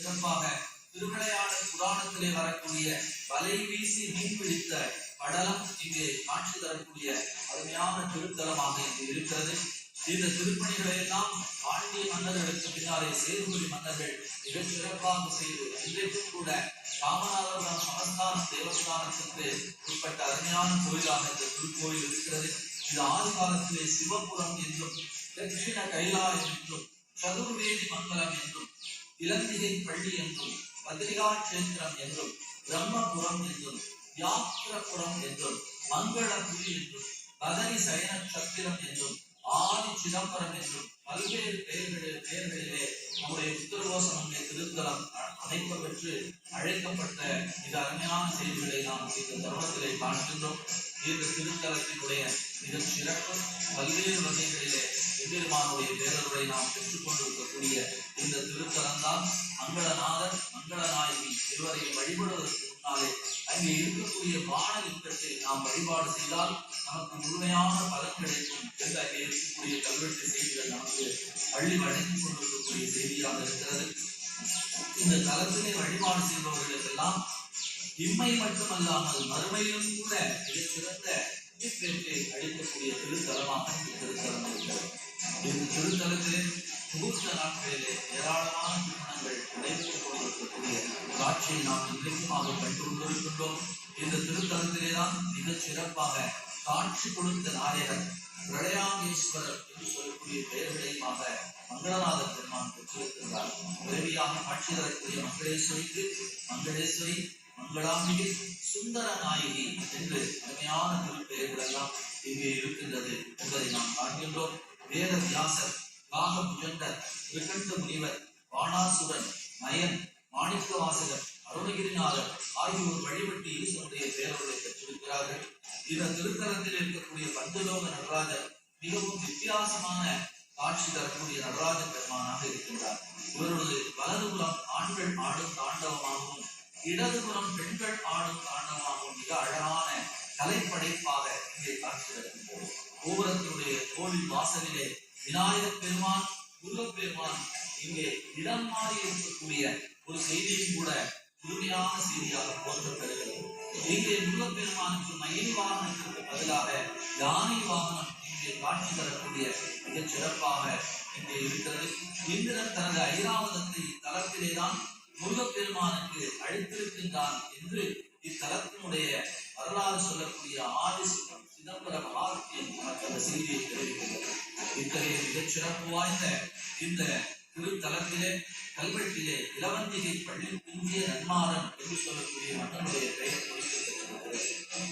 சிறப்பாக திருவிளையாடல் புராணத்திலே வரக்கூடிய வலை வீசி மீன் பிடித்த படலம் இங்கே காட்சி தரக்கூடிய அருமையான திருத்தலமாக இங்கு இருக்கிறது. இந்த திருப்பணிகளை எல்லாம் பாண்டிய மன்னர்களுக்கு பின்னாலே சேதுபதி மன்னர்கள் மிக சிறப்பாக செய்து இன்றைக்கும் கூட ராமநாதபுரம் சமஸ்தான தேவஸ்தானத்திற்கு உட்பட்ட அருமையான கோயிலாக இந்த திருக்கோயில் இருக்கிறது. இது ஆதி காலத்திலே சிவபுரம் என்றும் தட்சிண கைலாயம் என்றும் சதுர்வேதி மங்கலம் என்றும் இலந்திகை பள்ளி என்றும் பத்ரிகா கஷேத்திரம் என்றும் பிரம்மபுரம் என்றும் யாத்திரபுரம் என்றும் மங்களபுரி என்றும் பதனி சயன சத்திரம் என்றும் ஆதி சிதம்பரம் என்றும் பல்வேறு பெயர்களில் பெயர்களிலே நம்முடைய உத்தரகோசமங்கை திருத்தலம் அமைப்ப பெற்று அழைக்கப்பட்ட மிக அருமையான செய்திகளை நாம் இந்த தருணத்திலே காண்கின்றோம். இந்த திருத்தலத்தினுடைய மிக சிறப்பு பல்வேறு வகைகளிலே எம்பெருமானுடைய பேரர்களை நாம் பெற்றுக்கொண்டிருக்கக்கூடிய இந்த திருத்தலம் தான் மங்களநாதர் மங்களநாயகி இருவரையும் வழிபடுவதற்கு நாளே அங்கே இருக்கக்கூடிய வான யுத்தத்தை நாம் வழிபாடு செய்தால் நமக்கு முழுமையான பலன் கிடைக்கும் என்று அங்கே இருக்கக்கூடிய கல்வெட்டு செய்திகள் நமக்கு பள்ளி வழங்கிக் கொண்டிருக்கக்கூடிய செய்தியாக இருக்கிறது. இந்த தலத்திலே வழிபாடு செய்பவர்களுக்கெல்லாம் இம்மை மட்டுமல்லாமல் மறுமையிலும் கூட மிகச் சிறந்த அளிக்கக்கூடிய திருத்தலமாக இந்த திருத்தலம் இருக்கிறது. இந்த திருத்தலத்திலே முகூர்த்த நாட்களிலே ஏராளமான திருமணங்கள் நடைபெற்றுக் கொண்டிருக்கக்கூடிய காட்சியை நாம் இன்றைக்குமாக கண்டுகொண்டிருக்கின்றோம் இந்த திருத்தலத்திலே தான் சிறப்பாக காட்சி கொடுத்த நாயகர் பிரளயாங்கேஸ்வரர் என்று சொல்லக்கூடிய பெயர்களையுமாக மங்களநாத பெருமான் பெற்றிருக்கின்றார். உதவியாக காட்சி தரக்கூடிய மங்களேஸ்வரிக்கு மங்களேஸ்வரி மங்களாம்பிகை சுந்தர நாயகி என்று அருமையான திருப்பெயர்கள் எல்லாம் இங்கே இருக்கின்றது என்பதை நாம் காண்கின்றோம். வேத வியாசர் காகபுஜண்டர் விகண்ட முனிவர் வாணாசுரன் மயன் மாணிக்க வாசகர் அருணகிரிநாதர் ஆகியோர் வழிபட்டு ஈஸ்வருடைய பெயர்களை பெற்றிருக்கிறார்கள். இந்த திருத்தலத்தில் இருக்கக்கூடிய பஞ்சலோக நடராஜர் மிகவும் வித்தியாசமான காட்சி தரக்கூடிய நடராஜ பெருமானாக இருக்கின்றார். இவரது வலதுபுறம் ஆண்கள் ஆடும் தாண்டவமாகவும் இடதுபுறம் பெண்கள் ஆடும் தாண்டவமாகவும் மிக அழகான கலைப்படைப்பாக இங்கே காட்சி தருகின்றது கோபுரத்தினுடைய கோவில் வாசலிலே விநாயகர் பெருமான் முருகப்பெருமான் இங்கே இடம் மாறி இருக்கக்கூடிய ஒரு செய்தியும் கூட முழுமையான செய்தியாக போற்றப்படுகிறது. இங்கே முருகப்பெருமானுக்கு மயில் வாகனத்திற்கு பதிலாக யானை வாகனம் இங்கே காட்சி தரக்கூடிய மிகச் சிறப்பாக இங்கே இருக்கிறது. இந்திரன் தனது ஐராவதத்தை இத்தலத்திலே தான் முருகப்பெருமானுக்கு அழைத்திருக்கின்றான் என்று இத்தலத்தினுடைய வரலாறு சொல்லக்கூடிய ஆதி சிதம் சிதம்பர செய்தி நமக்கு அந்த செய்தியை இத்தகைய மிகச் சிறப்பு வாய்ந்த இந்த திருத்தலத்திலே கல்வெட்டிலே இளவந்திகை பள்ளி இந்திய நன்மாறன் என்று சொல்லக்கூடிய மன்னனுடைய பெயர் குறிப்பிட்டிருக்கிறது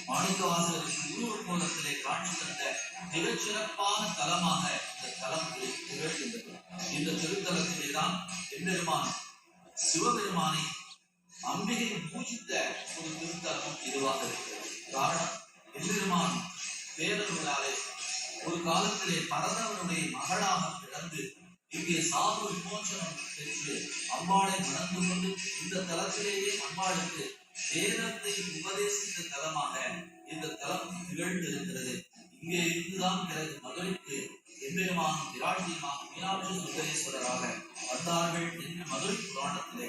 மாணிக்கவாசகருக்கு குருவர் கோலத்திலே காட்சி தந்த மிகச் சிறப்பான தலமாக இந்த தலம் திகழ்கின்றது இந்த திருத்தலத்திலே தான் எம்பெருமான் சிவபெருமானை அம்பிகை பூஜித்த ஒரு திருத்தலம் இதுவாக இருக்கிறது. காரணம் எம்பெருமான் பேரர்களாலே ஒரு காலத்திலே பரதவனுடைய மகளாக பிறந்து இங்கே சாபு விமோச்சனம் பெற்று அம்பாளை மணந்து கொண்டு இந்த தலத்திலேயே அம்பாளுக்கு வேதத்தை உபதேசித்த தலமாக இந்த தலம் திகழ்ந்து இருக்கிறது இங்கே இருந்துதான் பிறகு மதுரைக்கு எம்பெருமான் விராட்டியமாக மீனாட்சி சுந்தரேஸ்வரராக வந்தார்கள் என்று மதுரை புராணத்திலே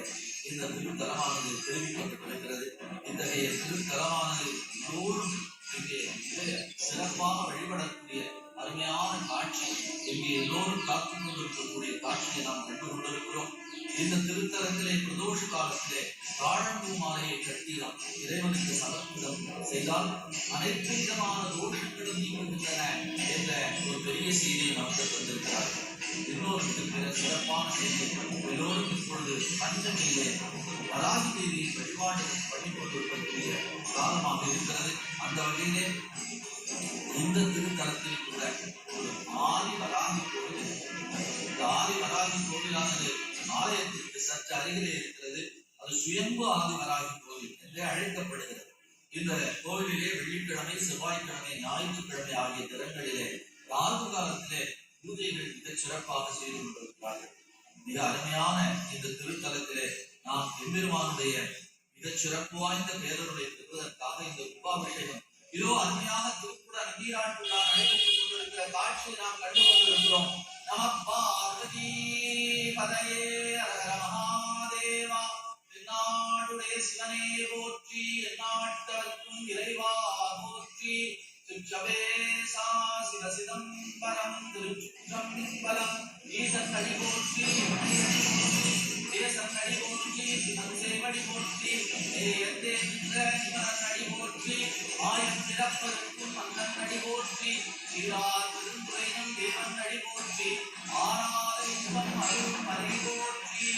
இந்த திருத்தலமானது தெரிவிக்கப்பட்டிருக்கிறது. இத்தகைய திருத்தலமானது எல்லோரும் இங்கே மிக சிறப்பாக வழிபடக்கூடிய அருமையான காட்சி. எங்கே எல்லோரும் காத்து கொண்டிருக்கக்கூடிய காட்சியை நாம் கண்டு கொண்டிருக்கிறோம். இந்த திருத்தலத்திலே பிரதோஷ காலத்திலே தாழம்பூ மாலையை கட்டி நாம் இறைவனுக்கு சமர்ப்பிதம் செய்தால் அனைத்து விதமான தோஷங்களும் நீங்குகின்றன என்ற ஒரு பெரிய செய்தியை நமக்கு தந்திருக்கிறார்கள் சிறப்பான செய்தி. எல்லோரும் இப்பொழுது பஞ்சமியிலே வராகி தேவியை வழிபாடு பண்ணி கொண்டிருக்கக்கூடிய காலமாக இருக்கிறது. அந்த வகையிலே இந்த திருத்தலத்தில் கூட ஒரு ஆதி வராகி கோவில் இந்த ஆதி வராகி கோவிலானது ஆலயத்திற்கு சற்று அருகிலே இருக்கிறது அது சுயம்பு ஆதி வராகி கோவில் என்று அழைக்கப்படுகிறது இந்த கோவிலிலே வெள்ளிக்கிழமை செவ்வாய்க்கிழமை ஞாயிற்றுக்கிழமை ஆகிய தினங்களிலே ராகு காலத்திலே பூஜைகள் மிக சிறப்பாக செய்து கொண்டிருக்கிறார்கள் மிக அருமையான இந்த திருத்தலத்திலே நாம் எம்பெருமானுடைய மிகச் சிறப்பு வாய்ந்த பேரருடைய பெறுவதற்காக இந்த உபாபிஷேகம் இதோ அருமையாக திருப்புற நீராட்டுள்ளார் நடைபெற்றுக் கொண்டிருக்கிற காட்சியை நாம் கண்டு கொண்டிருக்கிறோம் நமப்பார்வதி பதையே அரகர மகாதேவா எந்நாடுடைய சிவனே போற்றி எந்நாட்டவர்க்கும் இறைவா போற்றி. திருச்சபேசா சிவசிதம்பரம் திருச்சுற்றம்பலம் ஈசத்தடி போற்றி சிவன் போற்றி நேயத்தே போற்றி ஆயம் சிறப்பதற்கும் மன்னன் நடி போற்றி சீரார் தேவன் நடி போற்றி ஆறாத இன்பம் போற்றி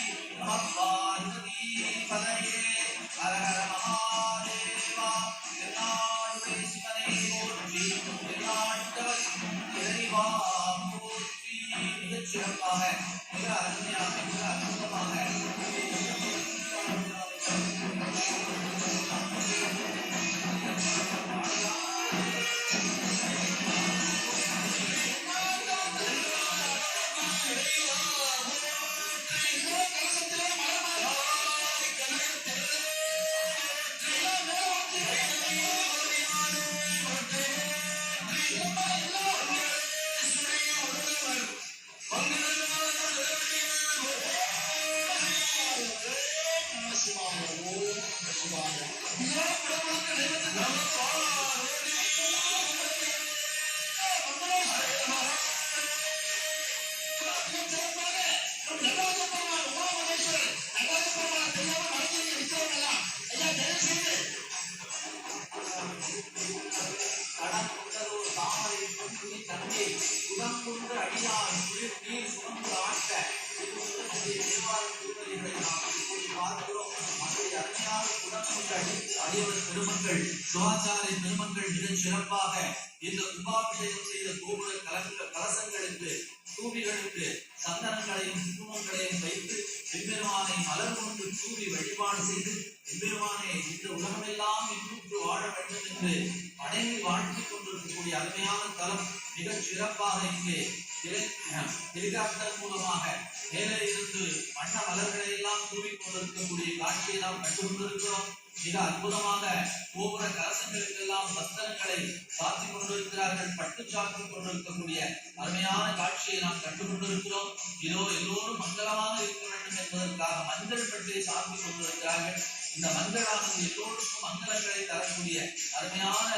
பார்வதி பதவியே மகாதேவா சிவனை போற்றி இறைவா போற்றி மிகச் சிறப்பாக மிக அருமையாக மிக அருமையாக சிறப்பாக இந்த கும்பாபிஷேகம் செய்த கோபுர கலங்க கலசங்களுக்கு தூவிகளுக்கு சந்தனங்களையும் குங்குமங்களையும் வைத்து எம்பெருமானை மலர் கொண்டு தூவி வழிபாடு செய்து எம்பெருமானை இந்த உலகமெல்லாம் இன்று வாழ வேண்டும் என்று வணங்கி வாழ்த்தி கொண்டிருக்கக்கூடிய அருமையான தலம் மிக சிறப்பாக இங்கே ஹெலிகாப்டர் மூலமாக மேலே இருந்து வண்ண மலர்களை எல்லாம் தூவி கொண்டிருக்கக்கூடிய காட்சியை நாம் கண்டு கொண்டிருக்கிறோம். மிக அற்புதமாக கோபுர கலசங்களுக்கெல்லாம் வஸ்திரங்களை சாத்திக் கொண்டிருக்கிறார்கள் பட்டு சாத்திக் கொண்டிருக்கக்கூடிய அருமையான காட்சியை நாம் கண்டு கொண்டிருக்கிறோம் இதோ எல்லோரும் மங்களமாக இருக்க வேண்டும் என்பதற்காக மஞ்சள் பட்டியை சாத்திக் கொண்டிருக்கிறார்கள். இந்த மஞ்சளானது எல்லோருக்கும் மங்களங்களை தரக்கூடிய அருமையான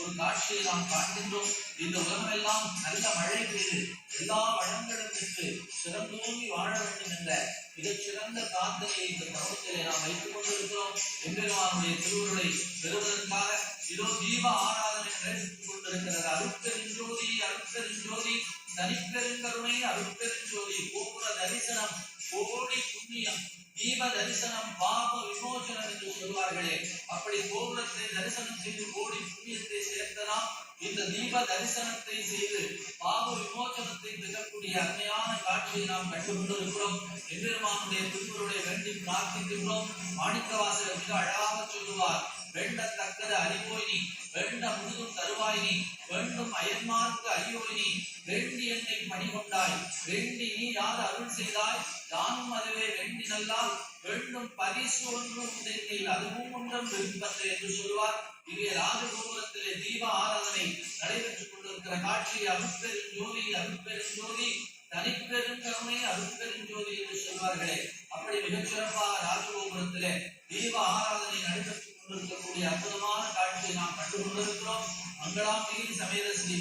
ஒரு காட்சியை நாம் காண்கின்றோம். இந்த உலகமெல்லாம் நல்ல மழை பெய்து எல்லா வளங்களும் பெற்று சிறந்தோங்கி வாழ வேண்டும் என்ற மிகச்சிறந்த பிரார்த்தனையை இந்த தருணத்திலே நாம் வைத்துக் கொண்டிருக்கிறோம். எம்பெருமானுடைய திருவுருளை பெறுவதற்காக இதோ தீப ஆராதனை நடைபெற்றுக் கொண்டிருக்கிறது. அருட்பெருஞ்சோதி அருட்பெருஞ்சோதி தனிப்பெருங்கருணை அருட்பெருஞ்சோதி கோபுர தரிசனம் கோடி புண்ணியம். தீப தரிசனம் பாப விமோசனம் என்று சொல்வார்களே அப்படி கோபுரத்தை தரிசனம் செய்து கோடி புண்ணியத்தை சேர்த்தலாம் இந்த தீப தரிசனத்தை செய்து பாப விமோசனத்தை மிகக்கூடிய அருமையான காட்சியை நாம் கண்டுகொண்டிருக்கிறோம். எம்பெருமானுடைய திருவுருளை வேண்டி பிரார்த்திக்கின்றோம். மாணிக்கவாசகர் மிக அழகாக சொல்லுவார் வேண்டத்தக்கது அறிவோயினி வேண்ட முழுதும் தருவாயினி வேண்டும் அயன்மார்க்கு அறிவோயினி வேண்டி என்னை பணிகொண்டாய் வேண்டி நீ யார் அருள் செய்தாய்? தானும் அதுவே வேண்டி நல்லால் வேண்டும் பரிசு ஒன்றும் உதவியில் அதுவும் ஒன்றும் விருப்பத்தை என்று சொல்வார். இங்கே ராஜகோபுரத்திலே தீப ஆராதனை நடைபெற்றுக் கொண்டிருக்கிற காட்சி அருட்பெரும் ஜோதி அருட்பெரும் ஜோதி தனிப்பெருங்கருணை அருட்பெரும் ஜோதி என்று சொல்வார்களே. அப்படி மிகச் சிறப்பாக ராஜகோபுரத்திலே தீப ஆராதனை நடைபெற்று கொண்டிருக்கக்கூடிய அற்புதமான காட்சியை நாம் கண்டு கொண்டிருக்கிறோம் மங்களாம்பிகை சமேத ஸ்ரீ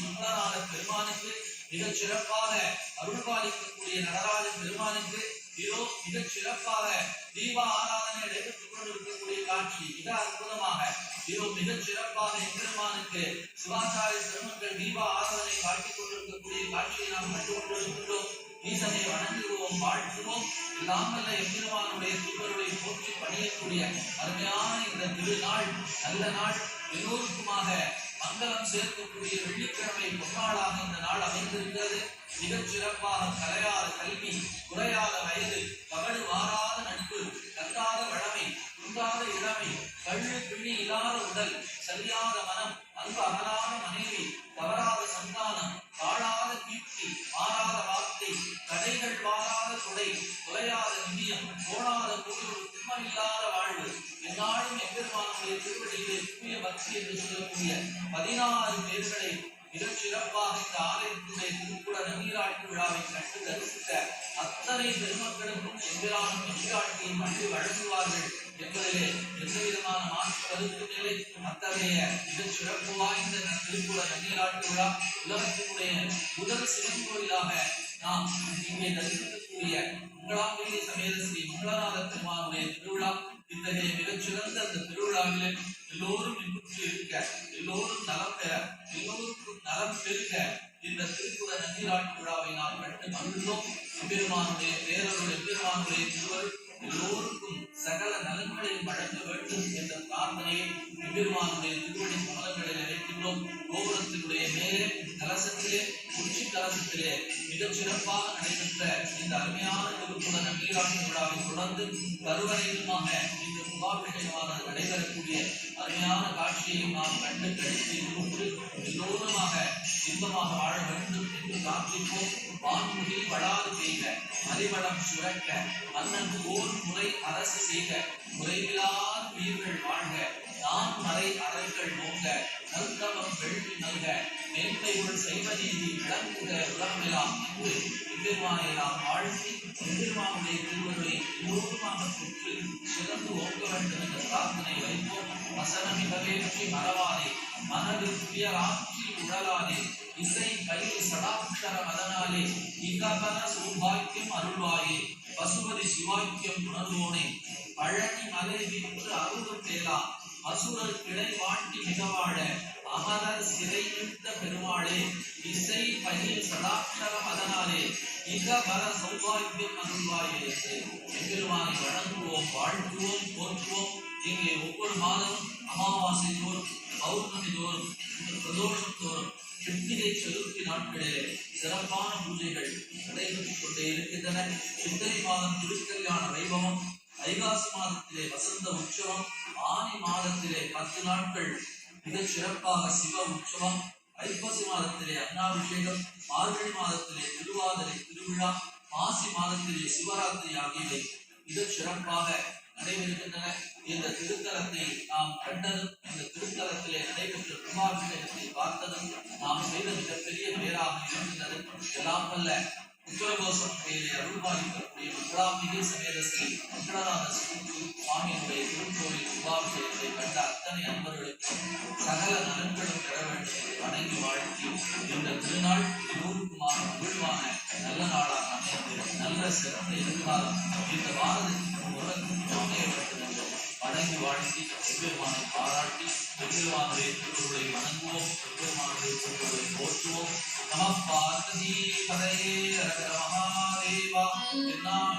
பெருமானுக்கு மிகச் சிறப்பாக அருள்பாலிக்கக்கூடிய நடராஜ பெருமானுக்கு இதோ மிகச் சிறப்பாக தீப ஆராதனை நடைபெற்றுக் கொண்டிருக்கக்கூடிய காட்சி. மிக அற்புதமாக இதோ மிகச் சிறப்பாக எம்பெருமானுக்கு சிவாச்சாரிய சிரமங்கள் தீப ஆராதனை காட்டிக் கொண்டிருக்கக்கூடிய காட்சியை நாம் கண்டு கொண்டிருக்கின்றோம் ஈசனை வணங்குவோம் வாழ்த்துவோம் எல்லாம் எம்பெருமானுடைய திருவருளை போற்றி பணியக்கூடிய அருமையான இந்த திருநாள் நல்ல நாள். எல்லோருக்குமாக மங்களம் சேர்க்கக்கூடிய வெள்ளிக்கிழமை பொன்னாளாக இந்த நாள் அமைந்திருக்கிறது. மிகச் சிறப்பாக கலையாத கல்வி குறையாத வயது பகடு மாறாத நட்பு கத்தாத வழமை குன்றாத இளமை கள்ளு பிள்ளி இல்லாத உடல் சரியாத மனம் அன்பு அகலாத மனைவி தவறாத சந்தானம் வாழாத கீர்த்தி மாறாத வார்த்தை கதைகள் வாராத கொடை குறையாத நிதியம் போடாத பொருள் துன்பமில்லாத வாழ்வு. என்னாலும் எம்பெருமானுடைய திருவடியிலே தூய பக்தி என்று சொல்லக்கூடிய பதினாறு பேர்களை மிகச் சிறப்பாக இந்த ஆலயத்திலே திருக்குட நன்னீராட்டு விழாவை கண்டு தரிசித்த அத்தனை பெருமக்களுக்கும் எம்பிரானும் எம்பிராட்டியும் அன்று வழங்குவார்கள். என்பதிலே எந்த விதமான மாற்று கருத்துமில்லை அத்தகைய மிகச் சிறப்பு வாய்ந்த திருக்குட நன்னீராட்டு விழா உலகத்தினுடைய முதல் சிவன் கோயிலாக நாம் இங்கே தரிசிக்கக்கூடிய மங்களாம்பிகை சமேத ஸ்ரீ மங்களநாத பெருமானுடைய திருவிழா இத்தகைய மிகச்சிறந்த அந்த திருவிழாவிலே எல்லோரும் இன்புற்று இருக்க எல்லோரும் நலம் பெற எல்லோருக்கும் நலம் பெருக இந்த திருக்குற நன்னீராட்டு விழாவை நாம் கண்டு மகிழ்ந்தோம். எம்பெருமானுடைய பேரருள் திருவருள் எல்லோருக்கும் சகல நலன்களையும் வழங்க வேண்டும் என்ற பிரார்த்தனையை பெருமானுடைய திருவடி கமலங்களில் நினைக்கின்றோம் கோபுரத்தினுடைய மேலே கலசத்திலே உச்சி கலசத்திலே மிகச் சிறப்பாக நடைபெற்ற இந்த அருமையான திருக்குற நன்னீராட்டு விழாவை தொடர்ந்து கருவறையுமாக இந்த முகாபிஷேகமானது நடைபெறக்கூடிய அருமையான காட்சியையும் நாம் கண்டு கழித்து கொண்டு எல்லோருமாக இன்பமாக வாழ வேண்டும் என்று பிரார்த்திப்போம். வான்முகி வளாது பெய்க மலிவளம் சுரக்க அண்ணன் ஓர் முறை அரசு செய்க முறையிலார் உயிர்கள் வாழ்க நான் மறை அறங்கள் நோக்க நல்தவம் வெள்ளி நல்க மேன்மையுள் செய்வநீதி விளங்குக உலகமெல்லாம் என்று எம்பெருமானை நாம் வாழ்த்தி எம்பெருமானுடைய திருவருளை எல்லோருமாக பெற்று சிறந்து ஓங்க வேண்டும் என்ற பிரார்த்தனை வைப்போம். வசனமிகவே மறவாதே மனது துயராட்சி உடலாதே இசை பயில் சடாட்சர அதனாலே இகபன சௌபாக்கியம் அருள்வாயே பசுபதி சிவாக்கியம் உணர்வோனே பழனி மலை விற்று அருள் தேலா அசுரர் கிளை வாட்டி மிகவாழ அமரர் சிறை விட்ட பெருமாளே இசை பயில் சடாட்சர மதனாலே இகபர சௌபாக்கியம் அருள்வாயே. எம்பெருமானை வணங்குவோம் வாழ்த்துவோம் போற்றுவோம். இங்கே ஒவ்வொரு மாதமும் அமாவாசை தோறும் பௌர்ணமி தோறும் பிரதோஷம் தோறும் கிருத்திகை சதுர்த்தி நாட்களிலே சிறப்பான பூஜைகள் நடைபெற்றுக் கொண்டே இருக்கின்றன. சித்திரை மாதம் திருக்கல்யாண வைபவம் ஐகாசி மாதத்திலே வசந்த உற்சவம் ஆனி மாதத்திலே பத்து நாட்கள் மிக சிறப்பாக சிவ உற்சவம் ஐப்பசி மாதத்திலே அன்னாபிஷேகம் மார்கழி மாதத்திலே திருவாதிரை திருவிழா மாசி மாதத்திலே சிவராத்திரி ஆகியவை மிக சிறப்பாக நடைபெறுகின்றன இந்த திருத்தலத்தை நாம் கண்டதும் இந்த திருத்தலத்திலே நடைபெற்ற கும்பாபிஷேகத்தை பார்த்ததும் நாம் செய்த மிகப்பெரிய பேராக இருக்கின்றது. எல்லாம் அல்ல உத்தரகோசம் பெயரை அருள்பாலிக்கக்கூடிய மங்களாம்பிகை சமேத ஸ்ரீ சுவாமியினுடைய திருக்கோவில் கும்பாபிஷேகத்தை கண்ட அத்தனை அன்பர்களுக்கும் சகல நலன்களும் பெற வேண்டும் வணங்கி வாழ்த்தி இந்த திருநாள் எல்லோருக்குமான மகிழ்வான நல்ல நாளாக அமைந்து நல்ல சிறந்த எதிர்காலம் இந்த பாரதத்தின் உலகத்தின் அமைய வேண்டும் என்று வணங்கி வாழ்த்தி எம்பெருமானை பாராட்டி எம்பெருமானுடைய திருவுருளை வணங்குவோம் எம்பெருமானுடைய திருவுருளை போற்றுவோம் நம பார்வதி பதையே ரகர மகாதேவா எல்லாம்